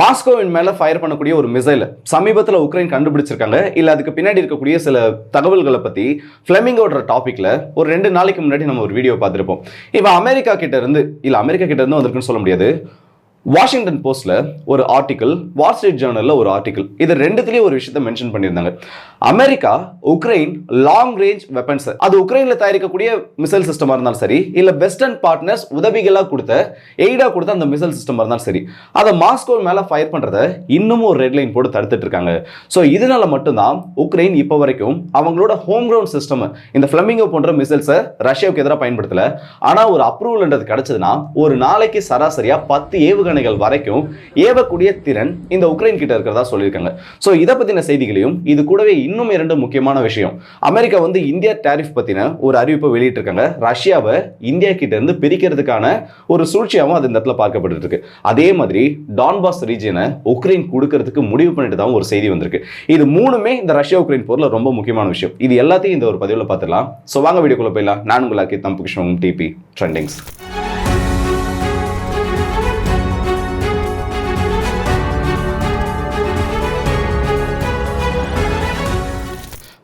மாஸ்கோவின் மேல ஃபயர் பண்ணக்கூடிய ஒரு மிசைல் சமீபத்தில் உக்ரைன் கண்டுபிடிச்சிருக்காங்க. இல்லை அதுக்கு பின்னாடி இருக்கக்கூடிய சில தகவல்களை பற்றி ஃப்ளெமிங்கோட டாப்பிக்கில் ஒரு ரெண்டு நாளைக்கு முன்னாடி நம்ம ஒரு வீடியோ பார்த்துருப்போம். இப்போ அமெரிக்கா கிட்ட இருந்து இல்லை அமெரிக்கா கிட்ட இருந்து வந்திருக்குன்னு சொல்ல முடியாது. வாஷிங்டன் போஸ்ட்டில் ஒரு ஆர்டிக்கல் வால் ஸ்ட்ரீட் ஜேர்னலில் ஒரு ஆர்டிக்கல் இது ரெண்டுத்துலேயும் ஒரு விஷயத்த மென்ஷன் பண்ணியிருந்தாங்க. America Ukraine long range weapons அது உக்ரைனில் தயாரிக்கக்கூடிய மிசைல் சிஸ்டமாக இருந்தாலும் சரி இல்லை வெஸ்டர்ன் பார்ட்னர்ஸ் உதவிகளாக கொடுத்த எய்டாக கொடுத்த அந்த மிசைல் சிஸ்டமாக இருந்தாலும் சரி அதை மாஸ்கோ மேலே ஃபயர் பண்ணுறத இன்னமும் ஒரு ரெட் லைன் போட்டு தடுத்துட்டு இருக்காங்க. ஸோ இதனால மட்டும்தான் உக்ரைன் இப்போ வரைக்கும் அவங்களோட ஹோம் கிரவுண்ட் சிஸ்டம் இந்த ஃப்ளமிங்கோ போன்ற மிசைல்ஸை ரஷ்யாவுக்கு எதிராக பயன்படுத்தலை. ஆனால் ஒரு அப்ரூவல்ன்றது கிடைச்சதுன்னா ஒரு நாளைக்கு சராசரியா பத்து ஏவுகணைகள் வரைக்கும் ஏவக்கூடிய திறன் இந்த உக்ரைன் கிட்ட இருக்கிறதா சொல்லியிருக்காங்க. ஸோ இதை பற்றின செய்திகளையும் இது கூடவே இன்னும் இரண்டு முக்கியமான விஷயம். அமெரிக்கா வந்து இந்தியா டேரிஃப் பற்றின ஒரு அறிவிப்பை வெளியிட்டிருக்காங்க. ரஷ்யாவை இந்தியா கிட்ட இருந்து பிரிக்கிறதுக்கான ஒரு சூழ்ச்சியாகவும் அது இந்த இடத்துல பார்க்கப்பட்டு இருக்கு. அதே மாதிரி டான்பாஸ் ரீஜனை உக்ரைன் கொடுக்கறதுக்கு முடிவு பண்ணிட்டு தான் ஒரு செய்தி வந்திருக்கு. இது மூணுமே இந்த ரஷ்யா உக்ரைன் போரில் ரொம்ப முக்கியமான விஷயம். இது எல்லாத்தையும் இந்த ஒரு பதிவில் பார்த்துடலாம். ஸோ வாங்க வீடியோக்குள்ளே போயிடலாம். நான் உங்களாக்கி Thambu Krishnan DP trendings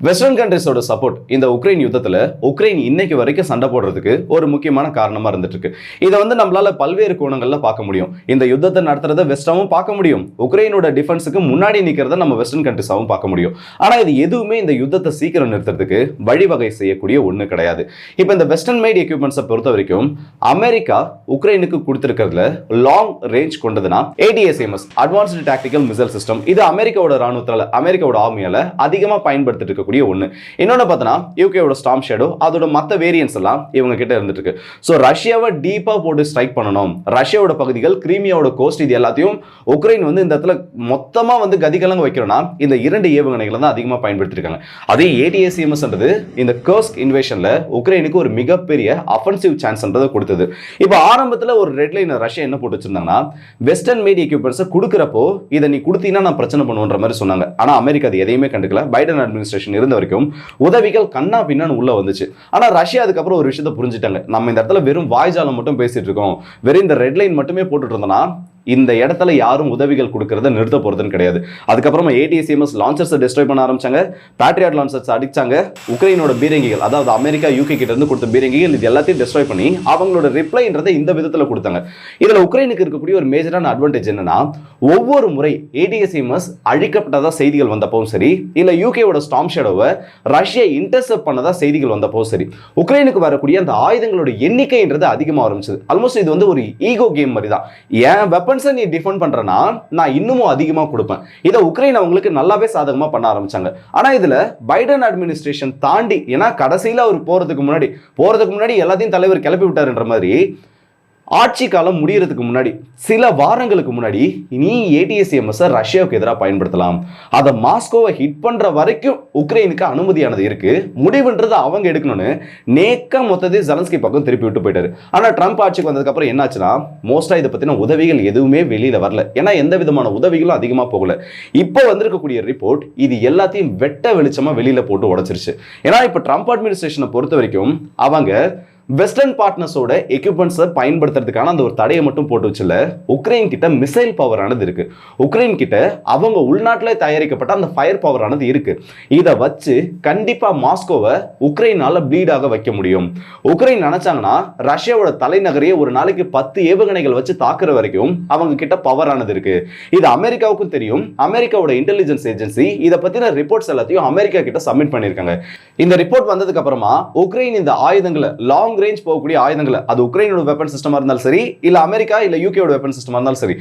western கண்ட்ரிஸோட support இந்த உக்ரைன் யுத்தத்தில் உக்ரைன் இன்னைக்கு வரைக்கும் சண்டை போடுறதுக்கு ஒரு முக்கியமான காரணமாக இருந்துட்டு இருக்கு இதை வந்து நம்மளால பல்வேறு கோணங்களில் பார்க்க முடியும். இந்த யுத்தத்தை நடத்துறத வெஸ்டாவும் பார்க்க முடியும். உக்ரைனோட டிஃபென்ஸுக்கு முன்னாடி நிற்கிறத நம்ம வெஸ்டர்ன் கண்ட்ரிஸாகவும் பார்க்க முடியும். ஆனால் இது எதுவுமே இந்த யுத்தத்தை சீக்கிரம் நிறுத்துறதுக்கு வழிவகை செய்யக்கூடிய ஒன்று கிடையாது. இப்போ இந்த வெஸ்டர்ன் மேட் எக்யூப்மெண்ட்ஸை பொறுத்த வரைக்கும் அமெரிக்கா உக்ரைனுக்கு கொடுத்துருக்கிறதுல long range கொண்டதுன்னா ATACMS advanced tactical missile system இது அமெரிக்காவோட ராணுவத்தில் அமெரிக்காவோட ஆர்மியால் அதிகமாக பயன்படுத்திட்டு இருக்கக்கூடிய ஒன்று இன்னொன்று பார்த்தோன்னா யூகேவோட ஸ்டாம் ஷேடோ அதோட மற்ற வேரியன்ஸ் எல்லாம் இவங்க கிட்ட இருந்துட்டு இருக்கு ஸோ ரஷ்யாவை டீப்பாக போட்டு ஸ்ட்ரைக் பண்ணணும். ரஷ்யாவோட பகுதிகள் கிரீமியாவோட கோஸ்ட் இது எல்லாத்தையும் உக்ரைன் வந்து இந்த இடத்துல மொத்தமாக வந்து கதிகலங்க வைக்கிறோம்னா இந்த இரண்டு ஏவுகணைகளை தான் அதிகமாக பயன்படுத்திருக்காங்க. அதே ஏடிஎஸ்எம்எஸ்ன்றது இந்த கர்ஸ்க் இன்வேஷனில் உக்ரைனுக்கு ஒரு மிகப்பெரிய அஃபென்சிவ் சான்ஸ்ன்றதை கொடுத்தது. இப்போ ஆரம்பத்தில் ஒரு ரெட் லைன் ரஷ்யா என்ன போட்டு வச்சிருந்தாங்கன்னா வெஸ்டர்ன் மீட் எக்யூப்மெண்ட்ஸை கொடுக்குறப்போ இதை நீ கொடுத்தீங்கன்னா நான் பிரச்சனை பண்ணுன்ற மாதிரி சொன்னாங்க. ஆனால் அமெரிக்கா அது எதையுமே கண்டுக்கல. பைடன் அட்மினிஸ்ட்ரேஷன் இருந்த வரைக்கும் உதவிகள் கண்ணா பின்னான்னு உள்ள வந்துச்சு. ஆனால் ரஷ்யா அதுக்கப்புறம் ஒரு விஷயத்தை புரிஞ்சுட்டாங்க. நம்ம இந்த இடத்துல வெறும் வாய்ஜாலம் மட்டும் பேசிட்டு இருக்கோம். வெறும் இந்த ரெட் லைன் மட்டுமே போட்டுட்டு இருந்தோம்னா இந்த இடத்துல யாரும் உதவிகள் கொடுக்கறத நிறுத்த போறதுன்னு கிடையாது. அதுக்கப்புறமா ஏடிஎஸ்எம்எஸ் லான்ச்சர்ஸை டிஸ்ட்ராய் பண்ண ஆரம்பிச்சாங்க. பேட்ரியாட் லான்ச்சர்ஸ் அடிச்சாங்க. உக்ரைனோட பீரங்கிகள் அதாவது அமெரிக்கா யூகே கிட்ட இருந்து கொடுத்த பீரங்கிகள் இது எல்லாத்தையும் டிஸ்ட்ராய் பண்ணி அவங்களோட ரிப்ளைன்றதை இந்த விதத்தில் கொடுத்தாங்க. இதுல உக்ரைனுக்கு இருக்கக்கூடிய ஒரு மேஜரான அட்வான்டேஜ் என்னன்னா ஒவ்வொரு முறை ஏடிஎஸ்எம்எஸ் அழிக்கப்பட்டதா செய்திகள் வந்தப்பவும் சரி இல்ல யூகேவோட ஸ்டாம் ஷேடோவை ரஷ்யா இன்டர்செப்ட் பண்ணதா செய்திகள் வந்தப்பவும் சரி உக்ரைனுக்கு வரக்கூடிய அந்த ஆயுதங்களோட எண்ணிக்கைன்றது அதிகமாக ஆரம்பிச்சது. ஆல்மோஸ்ட் இது வந்து ஒரு ஈகோ கேம் மாதிரி தான் ஏன் வெப்பன் வெப்பன்ஸை நீ டிஃபெண்ட் பண்றனா நான் இன்னமும் அதிகமாக கொடுப்பேன். இதை உக்ரைன் அவங்களுக்கு நல்லாவே சாதகமாக பண்ண ஆரம்பிச்சாங்க. ஆனால் இதுல பைடன் அட்மினிஸ்ட்ரேஷன் தாண்டி ஏன்னா கடைசியில் அவர் போறதுக்கு முன்னாடி போறதுக்கு முன்னாடி எல்லாத்தையும் தலைவர் கிளப்பி விட்டாருன்ற மாதிரி ஆட்சி காலம் முடியறதுக்கு முன்னாடி சில வாரங்களுக்கு முன்னாடி நீ ஏடிஎஸ்எம்எஸ் ரஷ்யாவுக்கு எதிராக பயன்படுத்தலாம். அதை மாஸ்கோவை ஹிட் பண்ற வரைக்கும் உக்ரைனுக்கு அனுமதியானது இருக்கு. முடிவுன்றது அவங்க எடுக்கணும்னு நேக்க மொத்தத்தை ஜலன்ஸ்கி பக்கம் திருப்பி விட்டு போயிட்டாரு. ஆனா ட்ரம்ப் ஆட்சிக்கு வந்ததுக்கு அப்புறம் என்னாச்சுன்னா மோஸ்டா இதை பத்தின உதவிகள் எதுவுமே வெளியில வரல. ஏன்னா எந்த விதமான உதவிகளும் அதிகமா போகல. இப்போ வந்திருக்கக்கூடிய ரிப்போர்ட் இது எல்லாத்தையும் வெட்ட வெளிச்சமா வெளியில போட்டு உடைச்சிருச்சு. ஏன்னா இப்போ ட்ரம்ப் அட்மினிஸ்ட்ரேஷனை பொறுத்த வரைக்கும் அவங்க வெஸ்டர்ன் பார்ட்னர்ஸோட எக்யூப்மெண்ட்ஸை பயன்படுத்துறதுக்கான அந்த ஒரு தடையை மட்டும் போட்டு வச்சுல உக்ரைன் கிட்ட மிசைல் பவரானது இருக்கு. உக்ரைன் கிட்ட அவங்க உள்நாட்டில் தயாரிக்கப்பட்ட அந்த ஃபயர் பவரானது இருக்கு. இதை வச்சு கண்டிப்பா மாஸ்கோவை உக்ரைனால ப்ளீட் ஆக வைக்க முடியும். உக்ரைன் நினைச்சாங்கன்னா ரஷ்யாவோட தலைநகரையே ஒரு நாளைக்கு பத்து ஏவுகணைகள் வச்சு தாக்குற வரைக்கும் அவங்க கிட்ட பவரானது இருக்கு. இது அமெரிக்காவுக்கும் தெரியும். அமெரிக்காவோட இன்டெலிஜென்ஸ் ஏஜென்சி இதை பத்தின ரிப்போர்ட்ஸ் எல்லாத்தையும் அமெரிக்கா கிட்ட சப்மிட் பண்ணியிருக்காங்க. இந்த ரிப்போர்ட் வந்ததுக்கு அப்புறமா உக்ரைன் இந்த ஆயுதங்களை லாங் ரேஞ்ச் போகக்கூடிய ஆயுதங்களை. அது உக்ரைனோட வெப்பன் சிஸ்டமா இருந்தாலும் சரி இல்லை அமெரிக்கா இல்லை யூகேயோட வெப்பன் சிஸ்டமாக இருந்தாலும் சரி.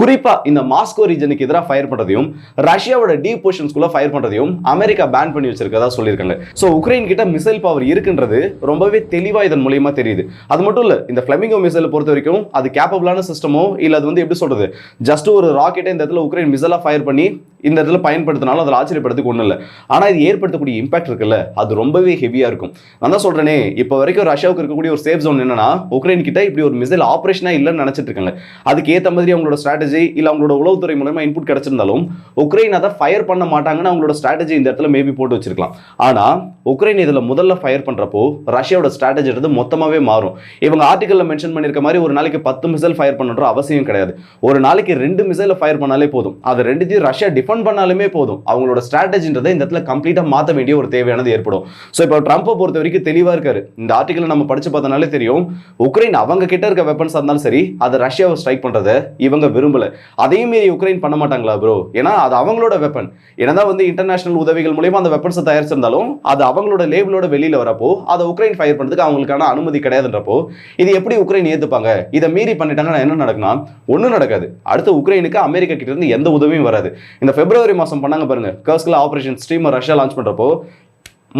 குறிப்பா இந்த மாஸ்கோ ரீஜனுக்கு எதிராக ஃபயர் பண்ணுறதையும் ரஷ்யாவோட டீப் பொசிஷன்ஸ்குள்ளே ஃபயர் பண்றதையும் அமெரிக்கா பேன் பண்ணி வச்சிருக்கதா சொல்லியிருக்காங்க. ஸோ உக்ரைன் கிட்ட மிசைல் பவர் இருக்குன்றது ரொம்பவே தெளிவா இதன் மூலியமா தெரியுது. அது மட்டும் இல்லை இந்த ஃப்ளமிங்கோ மிசைலை பொறுத்த வரைக்கும் அது கேப்பபிளான சிஸ்டமோ இல்லை அது வந்து எப்படி சொல்றது? ஜஸ்ட் ஒரு ராக்கெட்டை இந்த இடத்துல உக்ரைன் மிசைலாக ஃபயர் பண்ணி இந்த இடத்துல பயன்படுத்தினாலும் அதில் ஆச்சரியப்படுறதுக்கு ஒன்றும் இல்லை. ஆனால் இது ஏற்படுத்தக்கூடிய இம்பாக்ட் இருக்குல்ல? அது ரொம்பவே ஹெவியாக இருக்கும். நான் தான் சொல்கிறேனே இப்போ வரைக்கும் ரஷ்யாவுக்கு இருக்கக்கூடிய ஒரு சேஃப் ஜோன் என்னன்னா உக்ரைன் கிட்ட இப்படி ஒரு மிசைல் ஆப்ரேஷனாக இல்லைன்னு நினச்சிட்டு இருக்காங்க அதுக்கு ஏற்ற மாதிரி அவங்களோட ஸ்ட்ராட்டஜி இல்லை அவங்களோட உளவுத்துறை மூலமா இன்புட் கிடைச்சிருந்தாலும் உக்ரைன் அதை ஃபயர் பண்ண மாட்டாங்கன்னு அவங்களோட ஸ்ட்ராட்டஜி இந்த இடத்துல மேபி போட்டு வச்சிருக்கலாம். ஆனால் உக்ரைன் இதில் முதல்ல ஃபயர் பண்ணுறப்போ ரஷ்யாவோட ஸ்ட்ராட்டஜி எடுத்து மொத்தமாகவே மாறும். இவங்க ஆர்டிக்கலில் மென்ஷன் பண்ணியிருக்க மாதிரி ஒரு நாளைக்கு பத்து மிசைல் ஃபயர் பண்ணுற அவசியம் கிடையாது. ஒரு நாளைக்கு ரெண்டு மிசைலை ஃபயர் பண்ணாலே போதும். அது ரெண்டுத்தையும் ரஷ்யா டிஃபெண்ட் பண்ணாலுமே போதும். அவங்களோட ஸ்ட்ராட்டஜின்றதை இந்த இடத்துல கம்ப்ளீட்டாக மாற்ற வேண்டிய ஒரு தேவையானது ஏற்படும். ஸோ இப்போ ட்ரம்ப்பை பொறுத்த வரைக்கும் தெளிவாக இருக்காரு. இந்த ஆர்டிக்கலை நம்ம படிச்சு பார்த்தனாலே தெரியும். உக்ரைன் அவங்க கிட்ட இருக்க வெப்பன்ஸாக இருந்தாலும் சரி அதை ரஷ்யாவை ஸ்ட்ரைக் பண்ணுறதை இவங்க விரும்பல. அதையும் மாரி உக்ரைன் பண்ண மாட்டாங்களா ப்ரோ ஏன்னா அது அவங்களோட வெப்பன் என்னதான் வந்து இன்டர்நேஷனல் உதவிகள் மூலயமா அந்த வெப்பன்ஸை தயாரிச்சிருந்தாலும் அது அவங்களோட லேபிளோட வெளியில வரப்போ அதை உக்ரைன் ஃபயர் பண்ணுறதுக்கு அவங்களுக்கான அனுமதி கிடையாதுன்றப்போ இது எப்படி உக்ரைன் ஏத்துப்பாங்க? இதை மீறி பண்ணிட்டாங்கன்னா என்ன நடக்கணும் ஒன்றும் நடக்காது. அடுத்து உக்ரைனுக்கு அமெரிக்கா கிட்ட இருந்து எந்த உதவியும் வராது. இந்த பிப்ரவரி மாதம் பண்ணாங்க பாருங்க. கர்ஸ்கில் ஆப்ரேஷன் ஸ்ட்ரீமர் ரஷ்யா லான்ச் பண்ணுறப்போ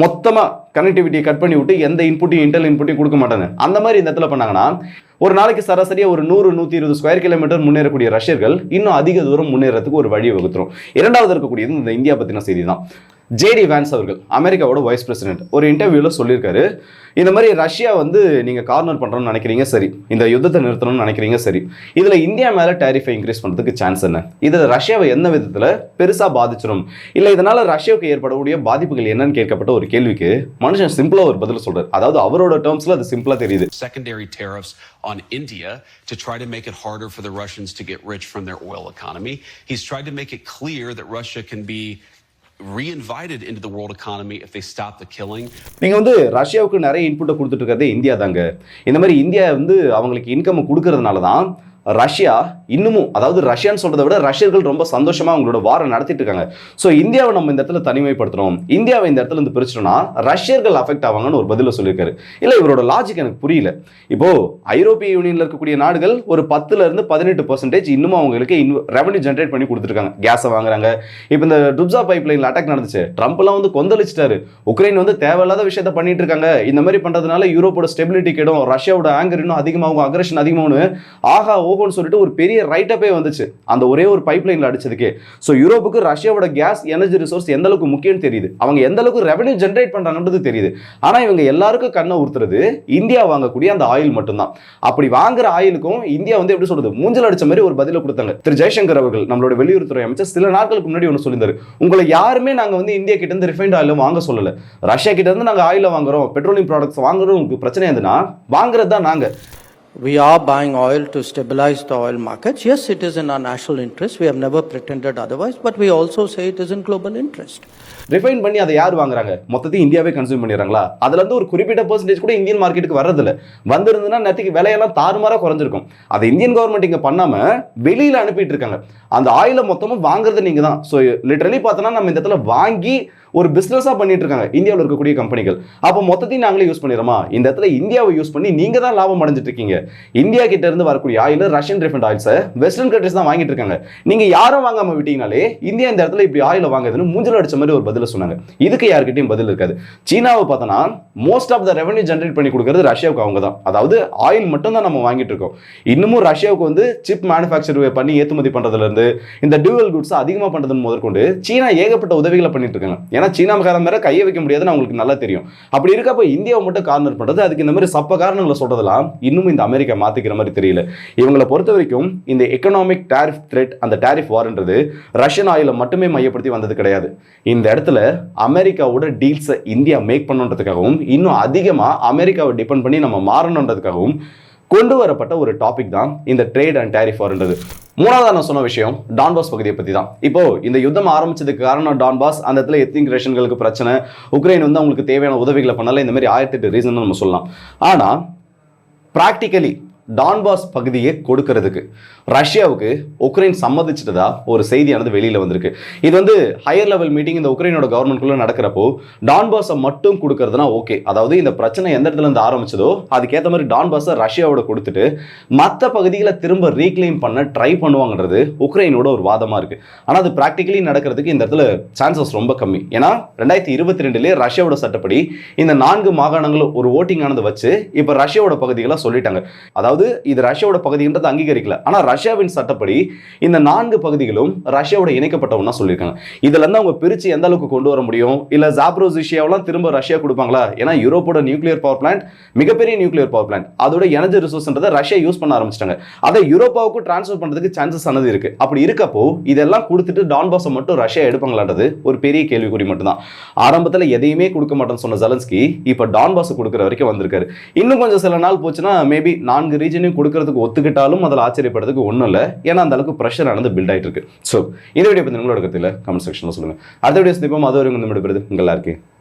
மொத்தமாக கனெக்டிவிட்டியை கட் பண்ணி விட்டு எந்த இன்புட்டையும் இன்டெல் இன்புட்டையும் கொடுக்க மாட்டாங்க. அந்த மாதிரி இந்த இடத்துல பண்ணாங்கன்னா ஒரு நாளைக்கு சராசரியாக ஒரு நூறு நூற்றி இருபது ஸ்கொயர் கிலோமீட்டர் முன்னேறக்கூடிய ரஷ்யர்கள் இன்னும் அதிக தூரம் முன்னேறதுக்கு ஒரு வழியை வகுத்துரும். இரண்டாவது இருக்கக்கூடியது இந்த இந்தியா பற்றின செய்தி தான் ஜேடி வேன்ஸ் அவர்கள் அமெரிக்காவோட வைஸ் பிரசிடென்ட் ஒரு இன்டர்வியூவில் சொல்லியிருக்காரு. இந்த மாதிரி ரஷ்யா வந்து நீங்கள் கார்னர் பண்ணுறோம்னு நினைக்கிறீங்க சரி. இந்த யுத்தத்தை நிறுத்தணும்னு நினைக்கிறீங்க சரி. இதில் இந்தியா மேலே டேரிஃபை இன்க்ரீஸ் பண்ணுறதுக்கு சான்ஸ் என்ன? இது ரஷ்யாவை எந்த விதத்தில் பெருசாக பாதிச்சிடும் இல்லை இதனால் ரஷ்யாவுக்கு ஏற்படக்கூடிய பாதிப்புகள் என்னன்னு கேட்கப்பட்ட ஒரு கேள்விக்கு மனுஷன் சிம்பிளாக ஒரு பதில் சொல்கிறார் அதாவது அவரோட டேர்ம்ஸில் அது சிம்பிளாக தெரியுது. Secondary tariffs on India to try to make it harder for the Russians to get rich from their oil economy. He's tried to make it clear that Russia can be reinvited into the world economy if they stop the killing. நீங்கள் வந்து ரஷ்யாவுக்கு நிறைய இன்புட்டை கொடுத்துட்டு இருக்கிறதே India தாங்க இந்த மாதிரி இந்தியா வந்து அவங்களுக்கு இன்கம் கொடுக்கறதுனால தான் ரஷ்யா இன்னமும் அதாவது ரஷ்யான்னு சொல்றதை விட ரஷ்யர்கள் ரொம்ப சந்தோஷமாக அவங்களோட வாரம் நடத்திட்டு இருக்காங்க. ஸோ இந்தியாவை நம்ம இந்த இடத்துல தனிமைப்படுத்துகிறோம் இந்தியாவை இந்த இடத்துல இருந்து பிரிச்சிட்டோம்னா ரஷ்யர்கள் அஃபெக்ட் ஆவாங்கன்னு ஒரு பதிலில் சொல்லியிருக்காரு. இல்லை இவரோட லாஜிக் எனக்கு புரியல. இப்போ ஐரோப்பிய யூனியன்ல இருக்கக்கூடிய நாடுகள் ஒரு பத்துல இருந்து பதினெட்டு பர்சன்டேஜ் இன்னமும் அவங்களுக்கு ரெவன்யூ ஜென்ரேட் பண்ணி கொடுத்துருக்காங்க. கேஸை வாங்குறாங்க. இப்போ இந்த டுப்ஸா பைப் லைன்ல அட்டாக் நடந்துச்சு ட்ரம்ப்லாம் வந்து கொந்தளிச்சிட்டாரு. உக்ரைன் வந்து தேவையில்லாத விஷயத்த பண்ணிட்டு இருக்காங்க. இந்த மாதிரி பண்றதுனால யூரோப்போட ஸ்டெபிலிட்டி கெடும். ரஷ்யாவோட ஆங்கர் இன்னும் அதிகமாகும் அக்ரஷன் அதிகமாகும் ஆகா போகும்னு சொல்லிட்டு ஒரு பெரிய ரைட்டப்பே வந்துச்சு. அந்த ஒரே ஒரு பைப் லைனில் அடிச்சதுக்கே. ஸோ யூரோப்புக்கு ரஷ்யாவோட கேஸ் எனர்ஜி ரிசோர்ஸ் எந்த அளவுக்கு முக்கியம்னு தெரியுது. அவங்க எந்த அளவுக்கு ரெவன்யூ ஜென்ரேட் பண்றாங்கன்றது தெரியுது. ஆனால் இவங்க எல்லாருக்கும் கண்ணை உறுத்துறது இந்தியா வாங்கக்கூடிய அந்த ஆயில் மட்டும்தான். அப்படி வாங்குற ஆயிலுக்கும் இந்தியா வந்து எப்படி சொல்றது? மூஞ்சல் அடிச்ச மாதிரி ஒரு பதில கொடுத்தாங்க. திரு ஜெய்சங்கர் அவர்கள் நம்மளோட வெளியுறவுத்துறை அமைச்சர் சில நாட்களுக்கு முன்னாடி ஒன்று சொல்லியிருந்தாரு. உங்களை யாருமே நாங்கள் வந்து இந்தியா கிட்ட இருந்து ரிஃபைண்ட் ஆயில் வாங்க சொல்லல. ரஷ்யா கிட்ட இருந்து நாங்கள் ஆயில வாங்குறோம் பெட்ரோலியம் ப்ராடக்ட்ஸ் வாங்குறோம் உங்களுக்கு பிரச்சனை எதுனா வாங்குறது தான் நாங்கள் We are buying oil to stabilize the oil markets. Yes, it is in our national interest. We have never pretended otherwise, but we also say it is in global interest. Refine பண்ணி அதை யார் வாங்குறாங்க மொத்தத்தையும் இந்தியாவே consume பண்ணிடுறாங்களா அதுல இருந்து ஒரு குறிப்பிட்ட பர்சன்டேஜ் கூட இந்தியன் மார்க்கெட்டுக்கு வர்றதில்ல வந்திருந்ததுன்னா நேற்றுக்கு விலையெல்லாம் தாறுமாறாக குறைஞ்சிருக்கும் அதை இந்தியன் கவர்மெண்ட் இங்கே பண்ணாமல் வெளியில் அனுப்பிட்டு இருக்காங்க அந்த ஆயில மொத்தமும் வாங்குறது நீங்க தான் ஸோ லிட்டரலி பார்த்தோன்னா நம்ம இந்த இடத்துல வாங்கி ஒரு பிஸ்னஸாக பண்ணிட்டு இருக்காங்க இந்தியாவில் இருக்கக்கூடிய கம்பெனிகள் அப்போ மொத்தத்தையும் நாங்களே யூஸ் பண்ணிடுறோமா? இந்த இடத்துல இந்தியாவை யூஸ் பண்ணி நீங்க தான் லாபம் அடைஞ்சிட்டு இருக்கீங்க இந்தியா கிட்ட இருந்து வரக்கூடிய ஆயில் ரஷ்யன் ரிஃபைண்ட் ஆயில்ஸை வெஸ்டர்ன் கண்ட்ரிஸ் தான் வாங்கிட்டு இருக்காங்க. நீங்கள் யாரும் வாங்காம விட்டீங்கனாலே இந்தியா இந்த இடத்துல இப்படி ஆயில் வாங்குதுன்னு மூஞ்சல் அடிச்ச மாதிரி ஒரு பதில சொன்னாங்க. இதுக்கு யாருக்கிட்டையும் பதில் இருக்காது. சீனாவை பார்த்தோன்னா most of the revenue generate பண்ணி கொடுக்கறது ரஷ்யாவுக்கு அவங்க தான். அதாவது ஆயில் மட்டும் தான் நம்ம வாங்கிட்டு இருக்கோம். இன்னமும் ரஷ்யாவுக்கு வந்து சிப் மேனுஃபேக்சர் பண்ணி ஏற்றுமதி பண்ணுறதுலேருந்து இருந்து இந்த டியூவல் குட்ஸ் அதிகமாக பண்ணுறதுன்னு முதற்கொண்டு சீனா ஏகப்பட்ட உதவிகளை பண்ணிட்டு இருக்காங்க. ஏன்னா சீனா காரம் மேல கையை வைக்க முடியாதுன்னு அவங்களுக்கு நல்லா தெரியும். அப்படி இருக்கப்ப இந்தியாவை மட்டும் கார்னர் பண்றது அதுக்கு இந்த மாதிரி சப்ப காரணங்களை சொல்றதெல்லாம் இன்னும் இந்த அமெரிக்கா மாத்திக்கிற மாதிரி தெரியல. இவங்களை பொறுத்த வரைக்கும் இந்த எக்கனாமிக் டேரிஃப் த்ரெட் அந்த டேரிஃப் வார்ன்றது ரஷ்யன் ஆயிலை மட்டுமே மையப்படுத்தி வந்தது கிடையாது. இந்த இடத்துல அமெரிக்காவோட டீல்ஸை இந்தியா மேக் பண்ணுன்றதுக்காகவும் இன்னும் அதிகமாக அமெரிக்காவை டிபெண்ட் பண்ணி நம்ம மாறணுன்றதுக்காகவும் கொண்டு வரப்பட்ட ஒரு டாபிக் தான் இந்த ட்ரேட் அண்ட் டேரிஃப் வார்ன்றது. மூணாவது நான் சொன்ன விஷயம் டான்பாஸ் பகுதியை பற்றி தான் இப்போ இந்த யுத்தம் ஆரம்பிச்சதுக்கு காரணம் டான்பாஸ் அந்த இடத்துல எத்திங் ரேஷன்களுக்கு பிரச்சனை உக்ரைன் வந்து அவங்களுக்கு தேவையான உதவிகளை பண்ணல இந்த மாதிரி ஆயிரத்தி எட்டு ரீசன் நம்ம சொல்லலாம். ஆனால் ப்ராக்டிக்கலி டான்பாஸ் பகுதியை கொடுக்கறதுக்கு. ரஷ்யாவுக்கு உக்ரைன் சம்மதிச்சிட்டதா ஒரு செய்தியானது வெளியில் வந்திருக்கு. இது வந்து ஹையர் லெவல் மீட்டிங் இந்த உக்ரைனோட கவர்மெண்ட்குள்ளே நடக்கிறப்போ டான்பாஸை மட்டும் கொடுக்கறதுனா ஓகே அதாவது இந்த பிரச்சனை எந்த இடத்துல இருந்து ஆரம்பிச்சதோ அதுக்கேற்ற மாதிரி டான்பாஸை ரஷ்யாவோட கொடுத்துட்டு மற்ற பகுதிகளை திரும்ப ரீக்ளைம் பண்ண ட்ரை பண்ணுவாங்கன்றது உக்ரைனோட ஒரு வாதமாக இருக்குது ஆனால் அது ப்ராக்டிக்கலி நடக்கிறதுக்கு இந்த இடத்துல சான்சஸ் ரொம்ப கம்மி. ஏன்னா ரெண்டாயிரத்தி இருபத்தி ரெண்டுலேயே ரஷ்யாவோட சட்டப்படி இந்த நான்கு மாகாணங்களும் ஒரு ஓட்டிங் ஆனது வச்சு இப்போ ரஷ்யாவோட பகுதிகளை சொல்லிட்டாங்க. அதாவது அதாவது இது ரஷ்யாவோட பகுதின்றது அங்கீகரிக்கல. ஆனால் ரஷ்யாவின் சட்டப்படி இந்த நான்கு பகுதிகளும் ரஷ்யாவோட இணைக்கப்பட்ட ஒன்றா சொல்லியிருக்காங்க. இதுலேருந்து அவங்க பிரித்து எந்த அளவுக்கு கொண்டு வர முடியும்? இல்லை ஜாப்ரோசிஷியாவெல்லாம் திரும்ப ரஷ்யா கொடுப்பாங்களா? ஏன்னா யூரோப்போட நியூக்ளியர் பவர் பிளான்ட் மிகப்பெரிய நியூக்ளியர் பவர் பிளான்ட். அதோட எனர்ஜி ரிசோர்ஸ்ன்றதை ரஷ்யா யூஸ் பண்ண ஆரம்பிச்சிட்டாங்க. அதை யூரோப்பாவுக்கு டிரான்ஸ்ஃபர் பண்ணுறதுக்கு சான்சஸ் ஆனது இருக்கு. அப்படி இருக்கப்போ இதெல்லாம் கொடுத்துட்டு டான்பாஸை மட்டும் ரஷ்யா எடுப்பாங்களான்றது ஒரு பெரிய கேள்விக்குறி மட்டும்தான். ஆரம்பத்தில் எதையுமே கொடுக்க மாட்டேன்னு சொன்ன ஜலன்ஸ்கி இப்போ டான்பாஸ் கொடுக்குற வரைக்கும் வந்திருக்காரு. இன்னும் கொஞ்சம் சில நாள் போச்சுன்னா மேபி நான்கு ரீஜனையும் கொடுக்கறதுக்கு ஒத்துக்கிட்டாலும் அதில் ஆச்சரியப்படுறதுக்கு ஒன்றும் இல்லை. ஏன்னா அந்த அளவுக்கு ப்ரெஷர் ஆனது பில்ட் ஆயிட்டு இருக்கு. ஸோ இதை விட பற்றி உங்களோட கருத்தில் கமெண்ட் செக்ஷனில் சொல்லுங்க. அடுத்த வீடியோ சந்திப்போம். அது வரைக்கும் வந்து உங்கள் எல்லாருக்கும்